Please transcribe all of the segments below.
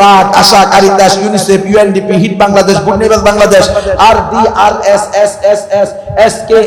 BRAC ASA Caritas UNICEF, UNDP, HEED Bangladesh বুনিবাগ Bangladesh R D R S S S S S K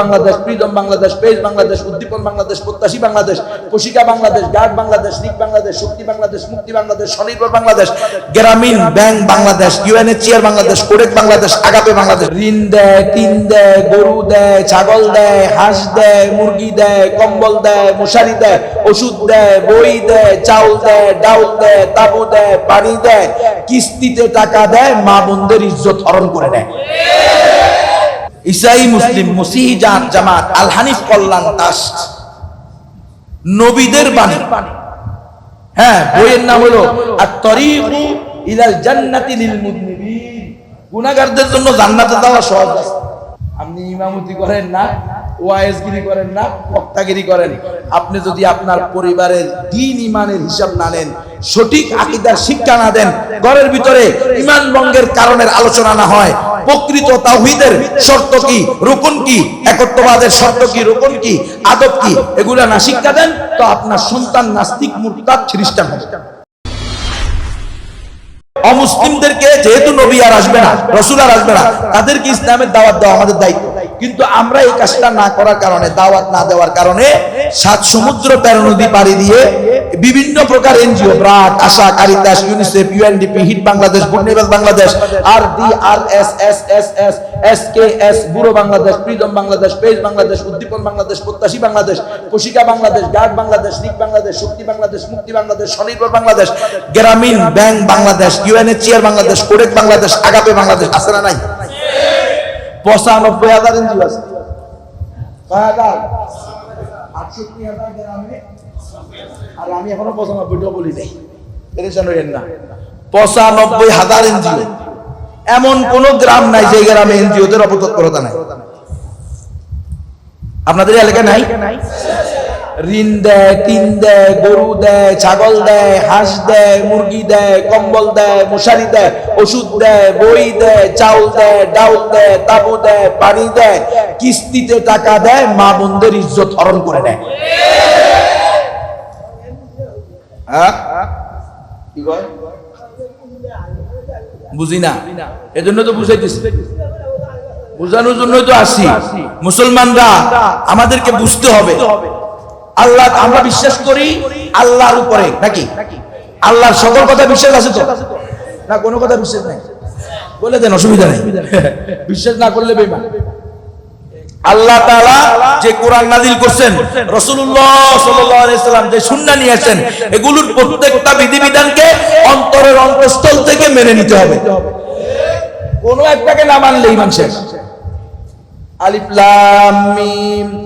Bangladesh Freedom Bangladesh page Bangladesh Uddipan Bangladesh Prottashi Bangladesh Kushika Bangladesh guard Bangladesh RIC Bangladesh Shakti Bangladesh Mukti Bangladesh Swanirvar Bangladesh Grameen bank Bangladesh UNHCR Bangladesh কোরেক Bangladesh Agape Bangladesh ঋণ দেয় tin দেয় গরু দেয় ছাগল দেয় হাঁস দেয় মুরগি দেয় কম্বল দেয় মশারি দেয় ওষুধ দেয় বই দেয় চাউল দেয় ডাউল দেয় তাবু দেয় পানি দেয় কিস্তিতে টাকা দেয়, মা বোনদের ইজ্জত হরণ করে নেয়। ইসাই মুসলিম মুসিহি জান জামাত আল হানিফ কল্যাণ দাস। নবীদের বাণী। হ্যাঁ বইয়ের নাম হলো আর তরিকু ইলাল জান্নাতি লিল মুদনিবিন। গুনাহগারদের জন্য জান্নাতে যাওয়া সহজ আছে। আপনি ইমামতি করেন না ওয়াইজগিরি করেন না, বক্তাগিরি করেন। আপনি যদি আপনার পরিবারের দিন ইমানের হিসাব না নেন, সঠিক আকীদার শিক্ষা না দেন, ঘরের ভিতরে ইমান ভঙ্গের কারণের আলোচনা না হয়, প্রকৃত তাওহীদের শর্ত কি, রুকুন কি, একত্ববাদের শর্ত কি, রুকুন কি, আদব কি, এগুলা না শিক্ষা দেন, তো আপনার সন্তান নাস্তিক, মুরতাদ, খ্রিস্টান হবে। অমুসলিমদেরকে যেহেতু নবী আর আসবে না, রসুল আর আসবে না, তাদেরকে ইসলামের দাওয়াত দেওয়া আমাদের দায়িত্ব। কিন্তু আমরা এই কাজটা না করার কারণে, দাওয়াত না দেওয়ার কারণে সাত সমুদ্র, তেরো নদী পাড়ি দিয়ে বিভিন্ন প্রকার NGO, BRAC, ASA Caritas UNICEF, UNDP, HEED Bangladesh বুর্নিবাস Bangladesh, R D, R S S S S S, K, S, Buro Bangladesh Freedom Bangladesh page Bangladesh, Uddipan Bangladesh, Prottashi Bangladesh, Kushika Bangladesh guard Bangladesh RIC Bangladesh, Shakti Bangladesh, Mukti Bangladesh, Swanirvar Bangladesh, Grameen bank Bangladesh UNHCR Bangladesh কোরেক Bangladesh, Agape Bangladesh, আছে না নাই? পঁচানব্বই হাজার NGO আছে। আর আমি এখনও পঁচানব্বইটা বলি নাই। পেরেশান হইেন না। পঁচানব্বই হাজার এনজিও এমন কোন গ্রাম নাই যে গ্রামে এনজিওদের অপতৎপরতা নাই। আপনাদের এলাকায় নাই? ঋণ দেয়, টিন দেয়, গরু দেয়, ছাগল দেয়, হাঁস দেয়, মুরগি দেয়, কম্বল দেয়, মশারি দেয়, ওষুধ দেয়, বই দেয়, চাউল দেয়, ডাউল দেয়, তাবু দেয়, পানি দেয়, কিস্তিতে টাকা দেয়, মা বোনদের ইজ্জত হরণ করে নেয়। হ্যাঁ? বুঝি না। এজন্য তো বুঝাইতেছি। বুঝানোর জন্যই তো আসি। মুসলমানরা আমাদেরকে বুঝতে হবে। আল্লাহ আমরা বিশ্বাস করি আল্লাহর উপরে নাকি? আল্লাহর সকল কথা বিশ্বাস আছে তো? না কোনো কথা বিশ্বাস নাই। বলে দেন অসুবিধা নেই। বিশ্বাস না করলে বেমান আল্লাহ তাআলা যে কোরআন নাজিল করছেন রাসূলুল্লাহ সাল্লাল্লাহু আলাইহি সাল্লাম যে সুন্নাহ নিয়েছেন এগুলোর প্রত্যেকটা বিধিবিধানকে অন্তরের অন্তঃস্থল থেকে মেনে নিতে হবে। কোন একটাকে না মানলে ইমান শেষ। আলিফ লাম মিম।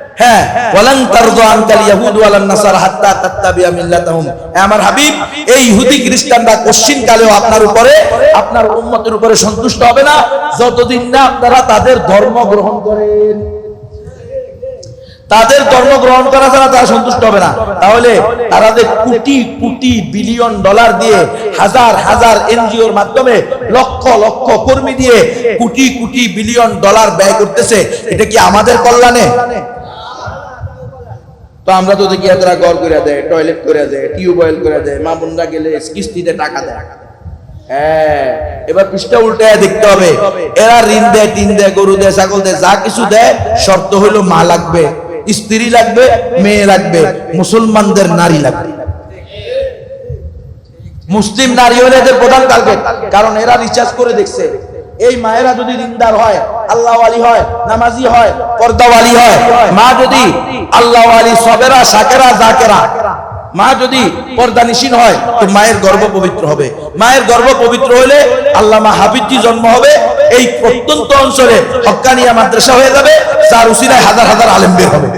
হ্যাঁ ওয়ালান তারদু আনকাল ইয়াহুদ ওয়ালান নাসারা হাত্তা তাত্তাবিয়া মিল্লাতাহুম। হে আমার হাবিব এই ইহুদি খ্রিস্টানরা কোশ্চিন কালেও আপনার উপরে আপনার উম্মতের উপরে সন্তুষ্ট হবে না। যতদিন না আপনারা তাদের ধর্ম গ্রহণ করেন। তাদের ধর্ম গ্রহণ করা ছাড়া তারা সন্তুষ্ট হবে না। তাহলে তারা যে কোটি কোটি বিলিয়ন ডলার দিয়ে হাজার হাজার এনজিওর মাধ্যমে লক্ষ লক্ষ কর্মী দিয়ে কোটি কোটি বিলিয়ন ডলার ব্যয় করতেছে এটা কি আমাদের কল্যাণে? তো আমরা তো দেখি এতরা ঘর করে দেয় টয়লেট করে দেয় টিউবওয়েল করে দেয়, মা বোনরা গেলে কিস্তিতে টাকা দেয়। হ্যাঁ এবার পৃষ্ঠা উল্টায় দেখতে হবে। এরা ঋণ দেয়, টিন দেয়, গরু দেয়, ছাগল দেয়, যা কিছু দেয়, শর্ত মা লাগবে, স্ত্রী লাগবে, মেয়ে লাগবে, মুসলমানদের নারী লাগবে। মুসলিম নারী হলে এদের প্রধান টার্গেট কারণ এরা রিচার্জ করে দেখছে। এই মায়েরা যদি রিন্দার হয় হয়, নামাজি হয় হয়। মা যদি সবেরা, সাকেরা, জাকেরা। মা যদি পর্দা নিশীন হয়, তো মায়ের গর্ব পবিত্র হবে। মায়ের গর্ব পবিত্র হলে আল্লাহ মা হাফিজি জন্ম হবে। এই প্রত্যন্ত অঞ্চলে হক্কানিয়া মাদ্রাসা হয়ে যাবে, যার উসিরায় হাজার হাজার আলেম বের হবে।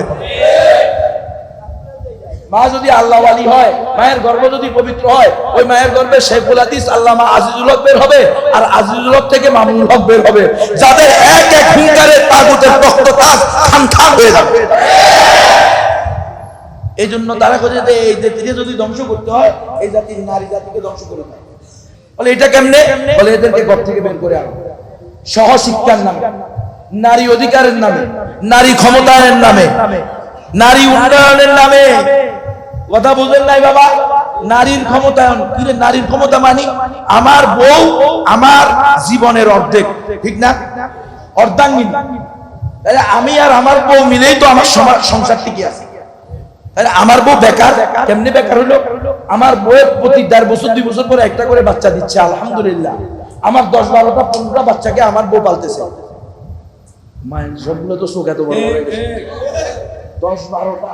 মা যদি আল্লাহ আলী হয়, মায়ের গর্ভ যদি পবিত্র হয়, ওই মায়ের গর্ভে শেখুল হাদিস, আল্লামা আজিজুল হক বের হবে আর আজিজুল হক থেকে মামুনুল হক বের হবে। যাদের এক এক হুঙ্কারে তাগুতের রক্ত তাজ খান খান হয়ে যাবে। এই জন্য তারা খোঁজে যে এই জাতিকে যদি ধ্বংস করতে হয়, এই জাতির নারী জাতিকে ধ্বংস করে দেয়। বলে, এটা কেমনে? বলে, এদেরকে ঘর থেকে বের করে আনো। সহশিক্ষার নামে, নারী অধিকারের নামে, নারী ক্ষমতায়নের নামে, নারী উন্নয়নের নামে কথা বুঝলেন নাই বাবা? নারীর ক্ষমতায়ন কি নারীর ক্ষমতা মানি? আমার বউ আমার জীবনের অর্ধেক। ঠিক না? অর্ধাঙ্গিনী। তাহলে আমি আর আমার বউ মিলেই তো আমার সংসার টিকে আছে। তাহলে আমার বউ বেকার। কেমনে বেকার হলো? আমার বউয়ের প্রতি দেড় বছর, দুই বছর পরে একটা করে বাচ্চা দিচ্ছে, আলহামদুলিল্লাহ। আমার দশ বারোটা, পনেরোটা বাচ্চাকে আমার বউ পালতেছে। মায়ের সবগুলো তো চোখ এত বড় দশ বারোটা।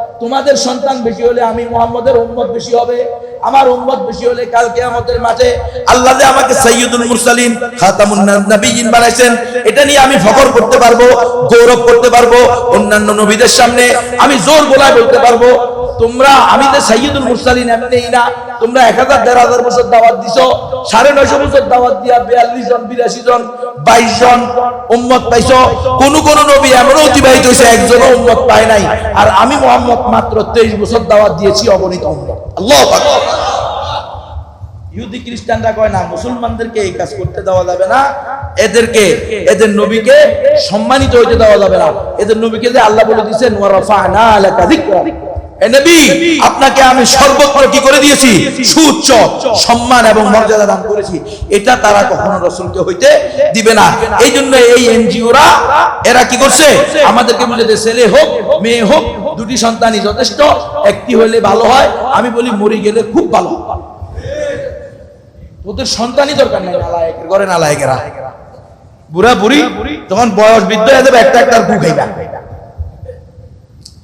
তোমাদের সন্তান বেশি হলে আমি মোহাম্মদের উম্মত বেশি হবে, আমার উম্মত বেশি হলে কালকে আমাদের মাঠে আল্লাহ যে আমাকে সৈয়দুল মুরসালিন, খাতামুন নবিয়্যিন বানাইছেন, এটা নিয়ে আমি ফখর করতে পারব, গৌরব করতে পারব, অন্যান্য নবীদের সামনে আমি জোর গলায় বলতে পারব তোমরা, আমি তো সাইয়্যিদুল মুরসালিন এমনিই না। তোমরা এক হাজার, দেড় হাজার বছর দাওয়াত দিছো। সাড়ে নয়শো বছর দাওয়াত দিয়া বিয়াল্লিশ জন, বিরাশি জন, বাইশ জন উম্মত পাইছো। কোন কোন নবী এমনও অতিবাহিত হয়েছে একজনও উম্মত পায় নাই। আর আমি মোহাম্মদ মাত্র তেইশ বছর দাওয়াত দিয়েছি অগণিত উম্মত। আল্লাহ ইহুদি খ্রিস্টানরা কয় না, মুসলমানদেরকে এই কাজ করতে দেওয়া যাবে না। এদেরকে, এদের নবীকে সম্মানিত হইতে দেওয়া যাবে না। এদের নবীকে যে আল্লাহ বলে দিয়েছেন ওয়ারাফা'না লাকা যিকরা। এ নবী আপনাকে আমি সর্বত্র কি করে দিয়েছি? সুউচ্চ সম্মান এবং মর্যাদা দান করেছি। এটা তারা কখনো রসুলকে হইতে দিবে না। এই জন্য এই এনজিওরা এরা কি করছে? আমাদেরকে বুঝাতে ছেলে হোক মেয়ে হোক দুটি সন্তানই যথেষ্ট। একটি হইলে ভালো হয়। আমি বলি মরে গেলে খুব ভালো। ওদের সন্তানই দরকার নাই নালায়েকের ঘরে নালায়েকেরা। বুড়া বুড়ি। তখন বয়স বৃদ্ধ হয়ে যাবে একটা একটা গু খাইবা।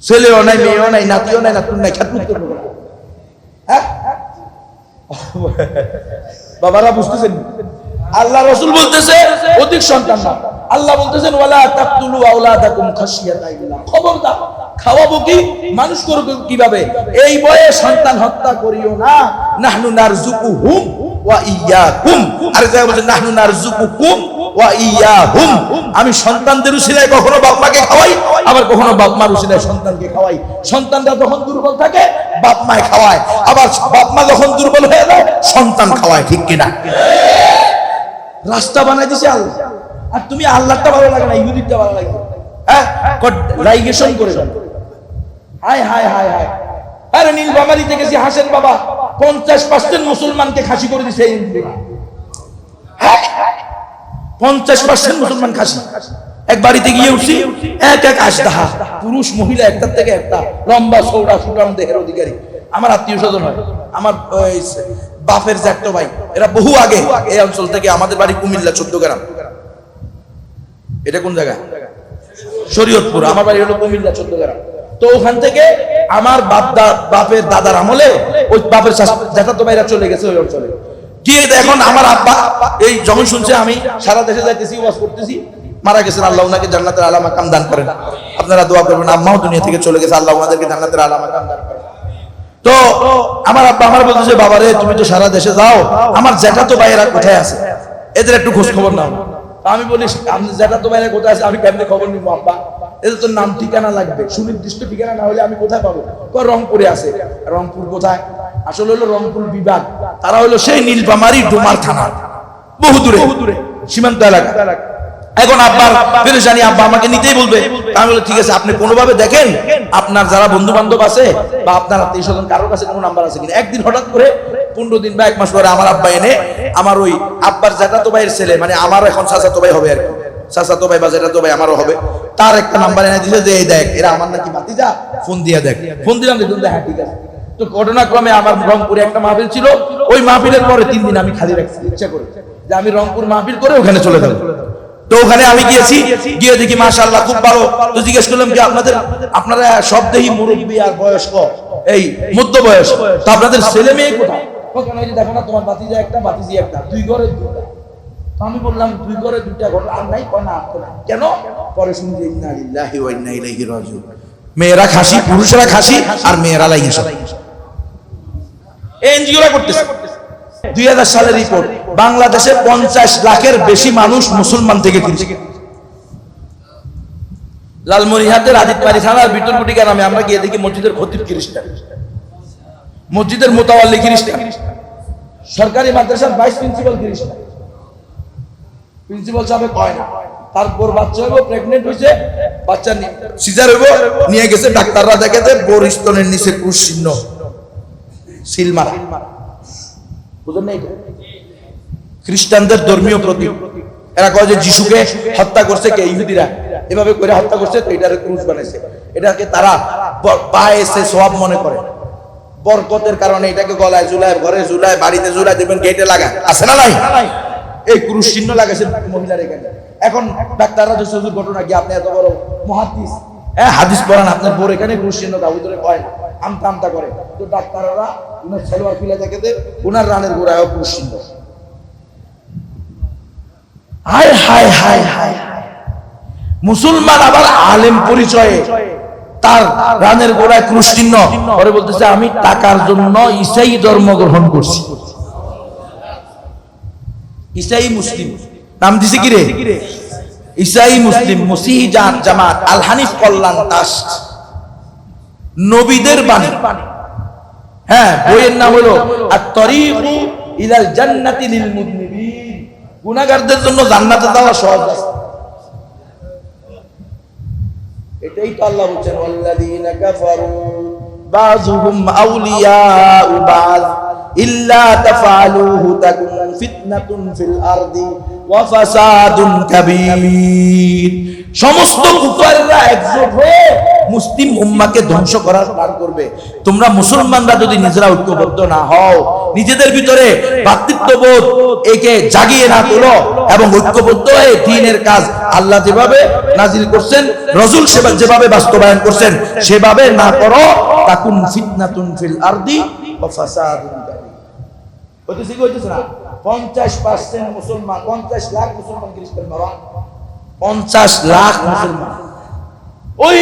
ছেলেও নাই, মেয়েও নাই, নাতিও নাই নাতুন নাই হ্যাঁ? বাবারা বুঝতেছেন? আল্লাহ রসুল বলতেছে, অধিক সন্তান না। আল্লাহ বলতেছেন, ওয়ালা তাকতুলু আওলাদাকুম খাওয়াবো কি? মানুষ করবে কীভাবে? এই বয়ে সন্তান হত্যা করিও না। নাহনু নারজুকুহুম ওয়া ইয়াকুম। আর যা বলছে, নাহনু নারজুকুকুম আমি সন্তানদের উসিলায় কখনো বাপ মাকে খাওয়াই, আবার কখনো বাপ মার উসিলায় সন্তানকে খাওয়াই। সন্তানরা যখন দুর্বল থাকে বাপ মায় খাওয়ায়। আবার বাপ মা যখন দুর্বল হয়ে যায়, সন্তান খাওয়ায়, ঠিক কিনা? রাস্তা বানাই দিছে আল্লাহ। আর তুমি আল্লাহটা ভালো লাগে না ইহুদিটা ভালো লাগে হ্যাঁ? লাইগেশন করে হায় হায় হায় হায়। আরে নীলবামারিতে গেছি হাসেন বাবা, পঞ্চাশ পার্সেন্ট মুসলমানকে খাসি করে দিছে পঞ্চাশ পার্সেন্ট মুসলমান খাসি। এক বাড়িতে গিয়ে উঠছি, এক এক আসদাহা পুরুষ, মহিলা, একটার থেকে একটা। লম্বা সৌড়া সুটাম দেহের অধিকারী। আমার আত্মীয় স্বজন হয়। আমার বাপের জ্যাঠতো ভাই, এরা বহু আগে এই অঞ্চল থেকে আমাদের বাড়ি কুমিল্লা চোদ্দ গ্রাম এটা কোন জায়গা শরীয়তপুর। আমার বাড়ি হলো কুমিল্লা চোদ্দ গ্রাম তো ওখান থেকে আমার বাপ বাপের দাদার আমলে ওই বাপের জ্যাঠাতো ভাইরা চলে গেছে ওই অঞ্চলে। গিয়ে এখন আমার আব্বা, এই যখন শুনছে আমি, সারা দেশে যাইতেছি, ওয়াজ করতেছি, মারা গেছেন, আল্লাহ জান্নাতের দান করেন। আপনারা দোয়া করবেন, আম্মাও দুনিয়া থেকে চলে গেছে, আল্লাহ জান্নাতের দান করেন। তো, আমার আব্বা আমার বলতেছে বাবা রে তুমি তো সারা দেশে যাও, আমার জ্যাঠা তো ভাইয়েরা কোথায় আছে? এদের একটু খোঁজ খবর নাও। আমি বলি আপনি জ্যাঠা তো ভাইয়েরা কোথায় আছে? আমি কেমনে খবর নিবো, আব্বা? এদের তো নাম ঠিকানা লাগবে। সুনির্দিষ্ট ঠিকানা না হলে আমি কোথায় পাবো? রংপুরে আছে। রংপুর কোথায়? আসলে হলো রংপুর বিভাগ। তারা হলো সেই নীলপামারি ডোমার থানা। বহু দূরে। সীমান্ত এলাকা। এখন আব্বার পেরেশানি আব্বা। আমাকে নিতেই বলবে। আমি বলি ঠিক আছে আপনি কোনোভাবে দেখেন আপনার যারা বন্ধু বান্ধব আছে বা আপনার আত্মীয় স্বজন কারোর কাছে কোনো নাম্বার আছে কিনা? একদিন হঠাৎ করে পনেরো দিন বা এক মাস পরে আমার আব্বা এনে আমার ওই আব্বার জ্যাঠাতো ভাইয়ের ছেলে মানে আমার এখন চাচাতো ভাই হবে আর কি। চাচাতো ভাই বা জ্যাঠাতো ভাই, আমারও হবে। তার একটা নাম্বার এনে দিছে যে, এই দেখ, এরা আমার নাকি ভাতিজা, ফোন দিয়ে দেখ। ফোন দিলাম দেখুন হ্যাঁ ঠিক আছে। তো ঘটনাক্রমে আমার রংপুরে একটা মাহফিল ছিল। ওই মাহফিলের পরে তিন দিন আমি খালি রাখছি, ইচ্ছা করে। যে আমি রংপুর মাহফিল করে ওখানে চলে যাব। তো ওখানে আমি গিয়েছি, গিয়ে দেখি, মাশাআল্লাহ, খুব ভালো। তো জিজ্ঞেস করলাম কি, আপনাদের, আপনারা সব দেহি মুরব্বী আর বয়স্ক? এই, মধ্য বয়স। তো আপনাদের ছেলে মেয়ে কোথায়? দেখো না, তোমার বাতিজা একটা বাতিজি একটা, দুই ঘরে দুটা আমি বললাম, দুই ঘরে দুইটা ঘর, আর নাই? কয়, না। কেন? পরে শুনি যে, ইন্না লিল্লাহি ওয়া ইন্না ইলাইহি রাজিউন। মেয়েরা খাসি, পুরুষেরা খাসি, আর মেয়েরা লাইন সব এনজিওরা করতেছে। দুই হাজার সালের রিপোর্ট বাংলাদেশে পঞ্চাশ লাখের বেশি মানুষ মুসলমান থেকে খ্রিস্টান লালমনিহাটের আদিতবাড়ি থানার নামে আমরা গিয়ে দেখি মসজিদের খতিব খ্রিস্টান। মসজিদের মোতাওয়াল্লি খ্রিস্টান। সরকারি মাদ্রাসার ভাইস প্রিন্সিপাল খ্রিস্টান। প্রিন্সিপাল সাহেব কয় না। তারপর বাচ্চা হইব প্রেগনেন্ট হয়েছে বাচ্চা সিজার হইব নিয়ে গেছে ডাক্তাররা দেখেছে বোর স্তনের নিচে ক্রুশ চিহ্ন। সিল মারা। বুঝলেন না এটা? খ্রিস্টানদের ধর্মীয় প্রতীক। এরা কয় যে যিশুকে হত্যা করছে কে ইহুদিরা। এভাবে করে হত্যা করছে তো এটারে ক্রুশ বানাইছে। এটাকে তারা ব- পায়ে এসে সব মনে করে। বরকতের কারণে এটাকে গলায় ঝুলায় ঘরে ঝুলায় বাড়িতে ঝুলায় দেখবেন গেটে লাগা আছে না নাই? এই ক্রুশ চিহ্ন লাগাইছে মহিলার এখানে। এখন ডাক্তাররা যে ঘটনা কি? আপনি এত বড় মহাদিস। হ্যাঁ হাদিস পড়ান, আপনার বোর এখানে ক্রুশ চিহ্ন ভিতরে কয় আমতা আমতা করে। তো ডাক্তাররা উনার সেলোয়ার ফিলে দেন উনার রানের গোড়ায় ক্রুশ চিহ্ন। হায় হায় হায় হায়। মুসলমান আবার আলেম পরিচয়ে তার রানের গোড়ায় ক্রুশ চিহ্ন। পরে বলতেছে, আমি টাকার জন্য ইসাই ধর্ম গ্রহণ করছি। ইসাই মুসলিম। নাম দিছে কি রে? ইসাই মুসলিম, মসিহি জামাত আল কল্যাণ দাস। নবীদের বাণী। হ্যাঁ বইয়ের নাম হলো আর তরিকু ইলাল জান্নাতি লিল মুযনিবিন গুনাহগারদের জন্য জান্নাতে যাওয়া সহজ এটাই তো আল্লাহ বলছেন, ওয়াল্লাযীনা কাফারু বাযুহুম আউলিয়াউ বায ধ্বংস করার করবে। তোমরা মুসলমানরা যদি নিজেরা ঐক্যবদ্ধ না হও, নিজেদের ভিতরে ভ্রাতৃত্ববোধ একে জাগিয়ে না তোলো এবং ঐক্যবদ্ধ হয়ে দিনের কাজ আল্লাহ যেভাবে নাজিল করছেন রসুল সেবা যেভাবে বাস্তবায়ন করছেন, সেভাবে না করো। তাকুন ফিতনাতুন ফিল আরদি ওয়া ফাসাদুন পার্সেন্ট মুসলমান, পঞ্চাশ লাখ মুসলমান পঞ্চাশ লাখ ওই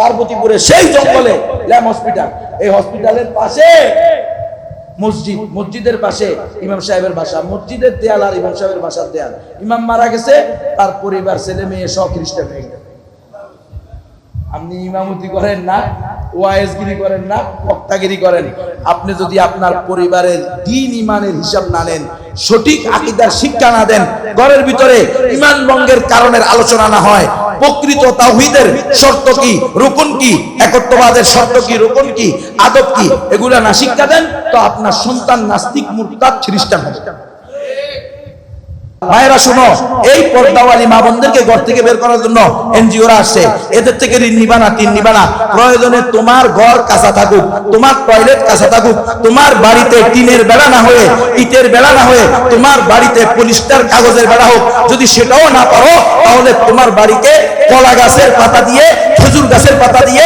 পার্বতীপুরে। সেই জঙ্গলে ল্যাম হসপিটাল। এই হসপিটালের পাশে মসজিদ, মসজিদের পাশে ইমাম সাহেবের বাসা, মসজিদের দেয়াল আর ইমাম সাহেবের বাসার দেয়াল। ইমাম মারা গেছে, তার পরিবার ছেলে মেয়ে সব খ্রিস্টান হয়ে গেছে। আপনি ইমামতি করেন না, ওয়াইজগিরি করেন না, বক্তাগিরি করেন। আপনি যদি আপনার পরিবারের দিন ইমানের হিসাব না নেন, সঠিক আকিদার শিক্ষা না দেন, ঘরের ভিতরে ইমান ভঙ্গের কারণের আলোচনা না হয়, প্রকৃত তাওহীদের শর্ত কি, রুকুন কি, একত্ববাদের শর্ত কি, রুকুন কি, আদব কি, এগুলা না শিক্ষা দেন, তো আপনার সন্তান নাস্তিক, মুরতাদ, খ্রিস্টান হবে। ভাইরা শোনো, এই পর্দাওয়ালি মা বোনদেরকে ঘর থেকে বের করার জন্য এনজিওরা আসছে। এদের থেকে ঋণ নিবা না টিন নিবা না। প্রয়োজনে তোমার ঘর কাঁচা থাকুক, তোমার টয়লেট কাঁচা থাকুক, তোমার বাড়িতে টিনের বেড়া না হয়ে, ইটের বেড়া না হয়ে, তোমার বাড়িতে পলিস্টার কাগজের বেড়া হোক, যদি সেটাও না পারো, তাহলে তোমার বাড়িতে কলা গাছের পাতা দিয়ে, খেজুর গাছের পাতা দিয়ে,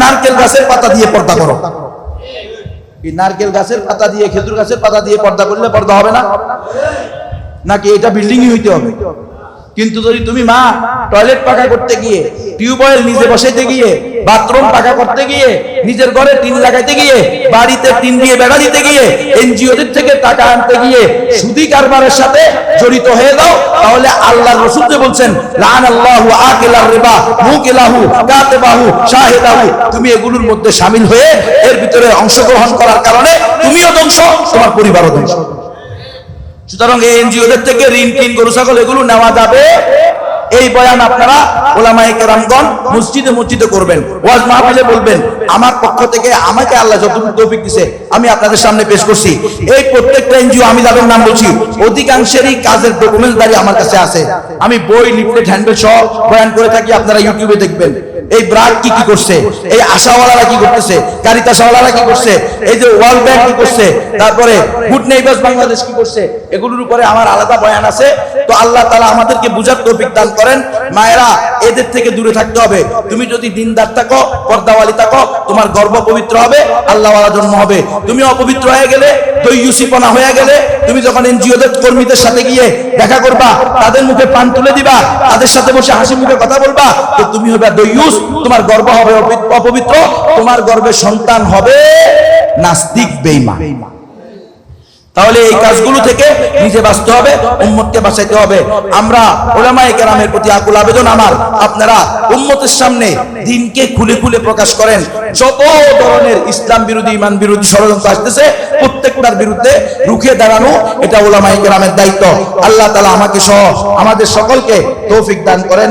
নারকেল গাছের পাতা দিয়ে পর্দা করো। নারকেল গাছের পাতা দিয়ে, খেজুর গাছের পাতা দিয়ে পর্দা করলে পর্দা হবে না? নাকি এটা বিল্ডিংই হইতে হবে? কিন্তু যদি তুমি মা টয়লেট পাকা করতে গিয়ে, টিউবওয়েল নিজে বসাইতে গিয়ে বাথরুম পাকা করতে গিয়ে, নিজের ঘরে টিন লাগাইতে গিয়ে, বাড়িতে টিন দিয়ে বেড়া দিতে গিয়ে এনজিওদের থেকে টাকা আনতে গিয়ে, সুদি কারবারের সাথে জড়িত হয়ে যাও, তাহলে আল্লাহ রসুল যে বলছেন লান আল্লাহু আকিলার রিবা, মুকিলাহু, কাতিবাহু, শাহিদাহু, তুমি এগুলোর মধ্যে শামিল হয়ে এর ভিতরে অংশগ্রহণ করার কারণে তুমিও ধ্বংস, তোমার পরিবারও ধ্বংস। সুতরাং এনজিওদের থেকে ঋণ টিন গরু ছাগল এগুলো নেওয়া যাবে। এই বয়ান আপনারা ওলামায়ে কেরামগণ মসজিদে মসজিদে করবেন। ওয়াজ মাহফিলে বলবেন, আমার পক্ষ থেকে আমাকে আল্লাহ যতটুকু তৌফিক দিছে, আমি আপনাদের সামনে পেশ করছি। এই প্রত্যেকটা এনজিও, আমি যাদের নাম বলছি, অধিকাংশেরই কাজের ডকুমেন্টস দাঁড়িয়ে আমার কাছে আছে। আমি বই, লিফলেট, হ্যান্ডেল সহ বয়ান করে থাকি, আপনারা ইউটিউবে দেখবেন। এই ব্রাক কি কি করছে? এই আশাওয়ালারা কি করতেছে? কারিতাশাওয়ালারা কি করছে? এই যে ওয়ার্ল্ড ব্যাংক কি করছে? তারপরে গুড নেইবার্স বাংলাদেশ কি করছে? এগুলোর উপরে আমার আলাদা বয়ান আছে। তো আল্লাহ তাআলা আমাদেরকে বুঝার তৌফিক দান করেন, মায়েরা, এদের থেকে দূরে থাকতে হবে। তুমি যদি দিনদার থাকো, পর্দাওয়ালি থাকো, তোমার গর্ব পবিত্র হবে, আল্লাহওয়ালা জন্ম হবে। তুমি অপবিত্র হয়ে গেলে, দৈয়ুসিপনা হয়ে গেলে, তুমি যখন এনজিওদের কর্মীদের সাথে গিয়ে দেখা করবা, তাদের মুখে পান তুলে দিবা, তাদের সাথে বসে হাসি মুখে কথা বলবা, তো তুমি হবে দৈয়ুস, তোমার গর্ব হবে অপি- অপবিত্র, তোমার গর্বে সন্তান হবে নাস্তিক, বেঈমান। তাহলে এই কাজগুলো থেকে নিজে বাঁচতে হবে উম্মতকে বাঁচাইতে হবে। আমরা ওলামায়ে কেরামের প্রতি আকুল আবেদন আমার। আপনারা উম্মতের সামনে দিনকে খুলে খুলে প্রকাশ করেন। যত ধরনের ইসলাম বিরোধী ইমান বিরোধী ষড়যন্ত্র আসতেছে প্রত্যেকটার বিরুদ্ধে রুখে দাঁড়ানো এটা ওলামায়ে কেরামের দায়িত্ব। আল্লাহ তাআলা আমাকে সহ আমাদের সকলকে তৌফিক দান করেন।